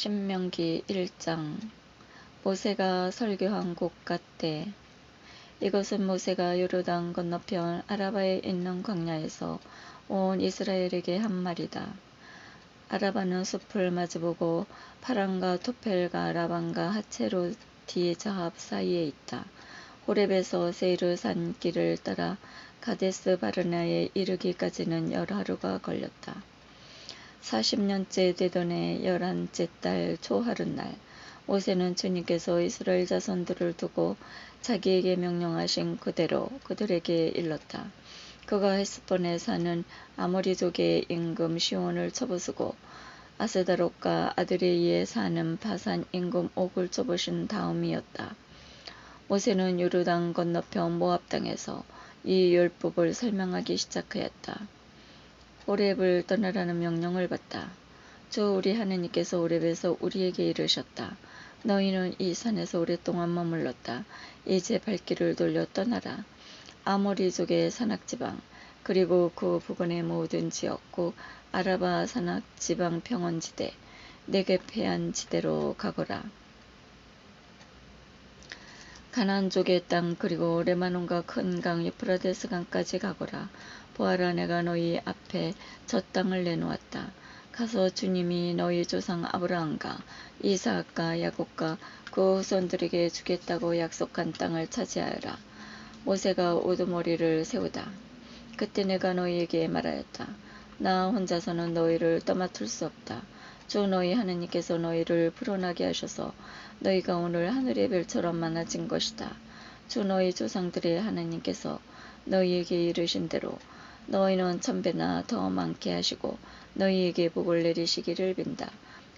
신명기 1장 모세가 설교한 곳 같대 이것은 모세가 요르단 건너편 아라바에 있는 광야에서 온 이스라엘에게 한 말이다. 아라바는 숲을 마주보고 파란과 토펠과 라반과 하체로디 자합 사이에 있다. 호렙에서 세이르 산 길을 따라 가데스 바르나에 이르기까지는 열 하루가 걸렸다. 40년째 되던 해 열한째 달 초하룻날 모세는 주님께서 이스라엘 자손들을 두고 자기에게 명령하신 그대로 그들에게 일렀다. 그가 헤스본에 사는 아모리족의 임금 시온을 쳐부수고 아세다롯과 아드레이에 사는 바산 임금 옥을 쳐부신 다음이었다. 모세는 요르단 건너편 모압 땅에서 이 율법을 설명하기 시작하였다. 오랩을 떠나라는 명령을 받다. 주 우리 하느님께서 오랩에서 우리에게 이르셨다. 너희는 이 산에서 오랫동안 머물렀다. 이제 발길을 돌려 떠나라. 아모리족의 산악지방 그리고 그 부근의 모든 지역 곧 아라바 산악지방 평원지대 내게 패한 지대로 가거라. 가난족의 땅 그리고 레마논과 큰 강 유프라데스 강까지 가거라. 보아라 내가 너희 앞에 저 땅을 내놓았다. 가서 주님이 너희 조상 아브라함과 이사학과 야곱과 그 후손들에게 주겠다고 약속한 땅을 차지하여라. 모세가 우두머리를 세우다. 그때 내가 너희에게 말하였다. 나 혼자서는 너희를 떠맡을 수 없다. 주 너희 하느님께서 너희를 불어나게 하셔서 너희가 오늘 하늘의 별처럼 많아진 것이다. 주 너희 조상들의 하느님께서 너희에게 이르신 대로 너희는 천배나 더 많게 하시고 너희에게 복을 내리시기를 빈다.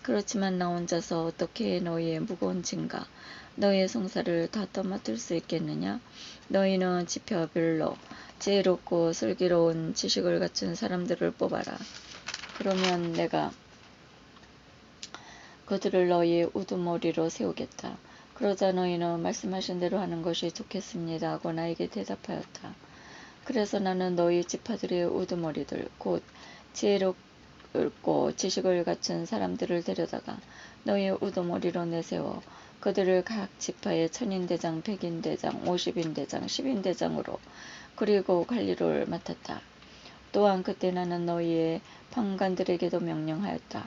그렇지만 나 혼자서 어떻게 너희의 무거운 짐과 너희의 성사를 다 떠맡을 수 있겠느냐? 너희는 지표별로 지혜롭고 슬기로운 지식을 갖춘 사람들을 뽑아라. 그러면 내가 그들을 너희의 우두머리로 세우겠다. 그러자 너희는 말씀하신 대로 하는 것이 좋겠습니다 하고 나에게 대답하였다. 그래서 나는 너희 지파들의 우두머리들 곧 지혜롭고 지식을 갖춘 사람들을 데려다가 너희 우두머리로 내세워 그들을 각 지파의 천인대장, 백인대장, 오십인대장, 십인대장으로 그리고 관리를 맡았다. 또한 그때 나는 너희의 판관들에게도 명령하였다.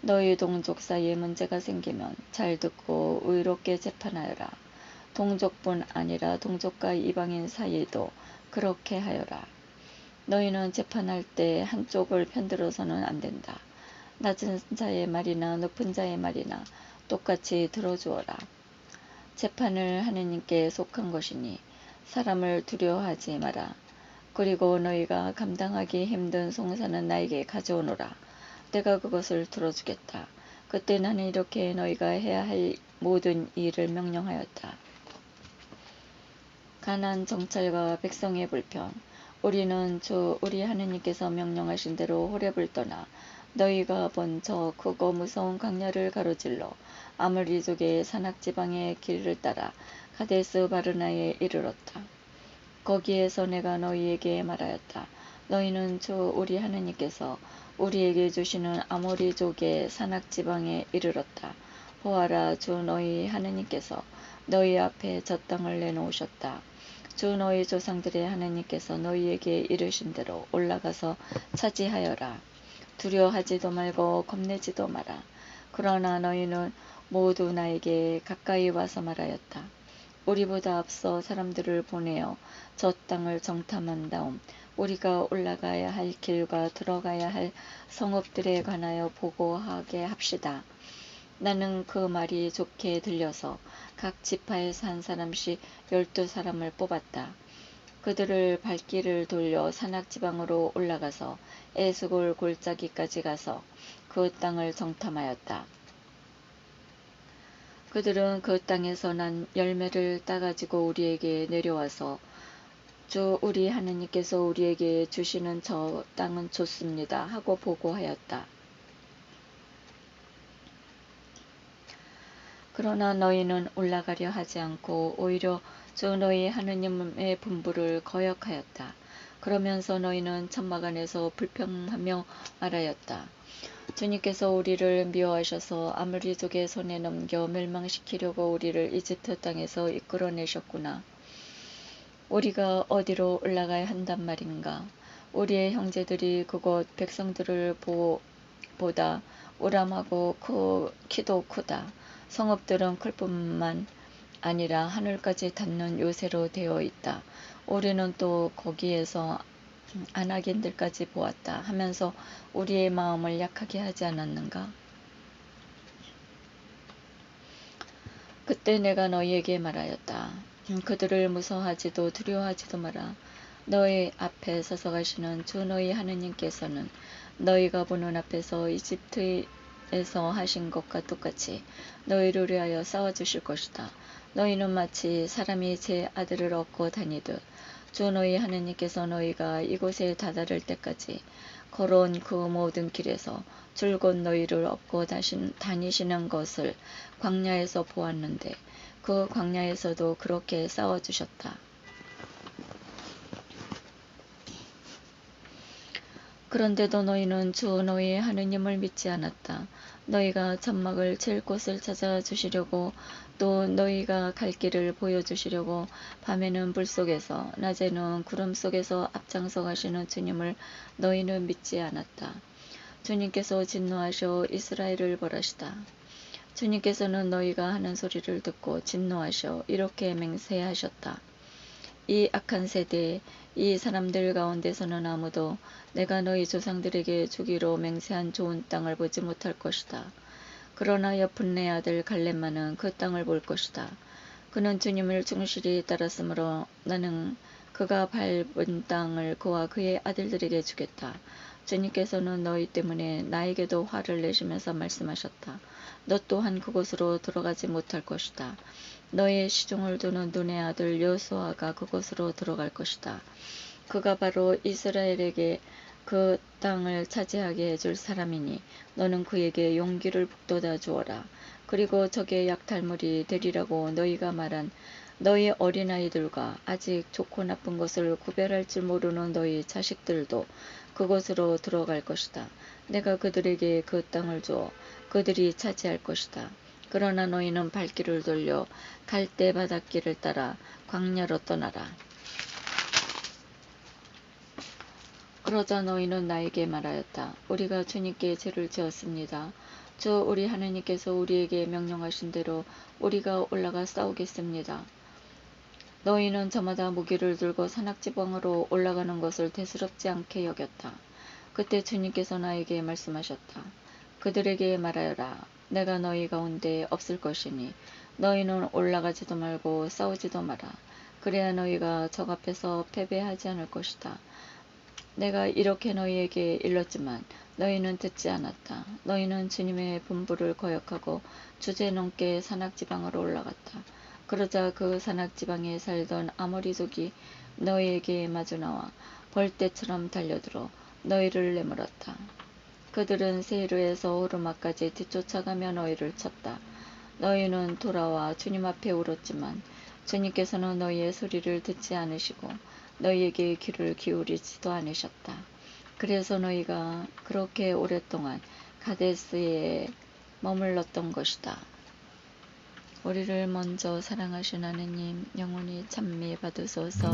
너희 동족 사이에 문제가 생기면 잘 듣고 의롭게 재판하여라. 동족뿐 아니라 동족과 이방인 사이에도 그렇게 하여라. 너희는 재판할 때 한쪽을 편들어서는 안 된다. 낮은 자의 말이나 높은 자의 말이나 똑같이 들어주어라. 재판을 하느님께 속한 것이니 사람을 두려워하지 마라. 그리고 너희가 감당하기 힘든 송사는 나에게 가져오너라. 내가 그것을 들어주겠다. 그때 나는 이렇게 너희가 해야 할 모든 일을 명령하였다. 가난 정찰과 백성의 불편 우리는 주 우리 하느님께서 명령하신 대로 호랩을 떠나 너희가 본 저 크고 무서운 강야를 가로질러 아무리족의 산악지방의 길을 따라 가데스 바르나에 이르렀다. 거기에서 내가 너희에게 말하였다. 너희는 주 우리 하느님께서 우리에게 주시는 아모리족의 산악지방에 이르렀다. 보아라 주 너희 하느님께서 너희 앞에 저 땅을 내놓으셨다. 주 너희 조상들의 하나님께서 너희에게 이르신 대로 올라가서 차지하여라. 두려워하지도 말고 겁내지도 마라. 그러나 너희는 모두 나에게 가까이 와서 말하였다. 우리보다 앞서 사람들을 보내어 저 땅을 정탐한 다음 우리가 올라가야 할 길과 들어가야 할 성읍들에 관하여 보고하게 합시다. 나는 그 말이 좋게 들려서 각 지파에서 한 사람씩 열두 사람을 뽑았다. 그들을 발길을 돌려 산악지방으로 올라가서 에스골 골짜기까지 가서 그 땅을 정탐하였다. 그들은 그 땅에서 난 열매를 따가지고 우리에게 내려와서 주 우리 하느님께서 우리에게 주시는 저 땅은 좋습니다 하고 보고하였다. 그러나 너희는 올라가려 하지 않고 오히려 주 너희 하느님의 분부를 거역하였다. 그러면서 너희는 천막 안에서 불평하며 말하였다. 주님께서 우리를 미워하셔서 아무리족의 손에 넘겨 멸망시키려고 우리를 이집트 땅에서 이끌어내셨구나. 우리가 어디로 올라가야 한단 말인가? 우리의 형제들이 그곳 백성들을 보, 보다 우람하고 크, 키도 크다. 성읍들은 클 뿐만 아니라 하늘까지 닿는 요새로 되어 있다. 우리는 또 거기에서 아낙인들까지 보았다 하면서 우리의 마음을 약하게 하지 않았는가? 그때 내가 너희에게 말하였다. 그들을 무서워하지도 두려워하지도 마라. 너희 앞에 서서 가시는 주 너희 하느님께서는 너희가 보는 앞에서 이집트 에서 하신 것과 똑같이 너희를 위하여 싸워 주실 것이다. 너희는 마치 사람이 제 아들을 얻고 다니듯 주 너희 하느님께서 너희가 이곳에 다다를 때까지 걸어온 그 모든 길에서 줄곧 너희를 업고 다니시는 것을 광야에서 보았는데 그 광야에서도 그렇게 싸워주셨다. 그런데도 너희는 주 너희의 하느님을 믿지 않았다. 너희가 점막을 칠 곳을 찾아 주시려고 또 너희가 갈 길을 보여 주시려고 밤에는 불 속에서 낮에는 구름 속에서 앞장서 가시는 주님을 너희는 믿지 않았다. 주님께서 진노하셔 이스라엘을 벌하시다. 주님께서는 너희가 하는 소리를 듣고 진노하셔 이렇게 맹세하셨다. 이 악한 세대, 이 사람들 가운데서는 아무도 내가 너희 조상들에게 주기로 맹세한 좋은 땅을 보지 못할 것이다. 그러나 여푼네 아들 갈렙만은 그 땅을 볼 것이다. 그는 주님을 충실히 따랐으므로 나는 그가 밟은 땅을 그와 그의 아들들에게 주겠다. 주님께서는 너희 때문에 나에게도 화를 내시면서 말씀하셨다. 너 또한 그곳으로 들어가지 못할 것이다. 너의 시종을 두는 눈의 아들 여수아가 그곳으로 들어갈 것이다. 그가 바로 이스라엘에게 그 땅을 차지하게 해줄 사람이니 너는 그에게 용기를 북돋아 주어라. 그리고 적의 약탈물이 되리라고 너희가 말한 너희 어린아이들과 아직 좋고 나쁜 것을 구별할 줄 모르는 너희 자식들도 그곳으로 들어갈 것이다. 내가 그들에게 그 땅을 주어 그들이 차지할 것이다. 그러나 너희는 발길을 돌려 갈대 바닷길을 따라 광야로 떠나라. 그러자 너희는 나에게 말하였다. 우리가 주님께 죄를 지었습니다. 주 우리 하느님께서 우리에게 명령하신 대로 우리가 올라가 싸우겠습니다. 너희는 저마다 무기를 들고 산악지방으로 올라가는 것을 대수롭지 않게 여겼다. 그때 주님께서 나에게 말씀하셨다. 그들에게 말하여라. 내가 너희 가운데 없을 것이니 너희는 올라가지도 말고 싸우지도 마라. 그래야 너희가 적 앞에서 패배하지 않을 것이다. 내가 이렇게 너희에게 일렀지만 너희는 듣지 않았다. 너희는 주님의 분부를 거역하고 주제넘게 산악지방으로 올라갔다. 그러자 그 산악지방에 살던 아모리족이 너희에게 마주 나와 벌떼처럼 달려들어 너희를 내물었다. 그들은 세이르에서 오르막까지 뒤쫓아가며 너희를 쳤다. 너희는 돌아와 주님 앞에 울었지만 주님께서는 너희의 소리를 듣지 않으시고 너희에게 귀를 기울이지도 않으셨다. 그래서 너희가 그렇게 오랫동안 가데스에 머물렀던 것이다. 우리를 먼저 사랑하신 하느님 영원히 찬미 받으소서.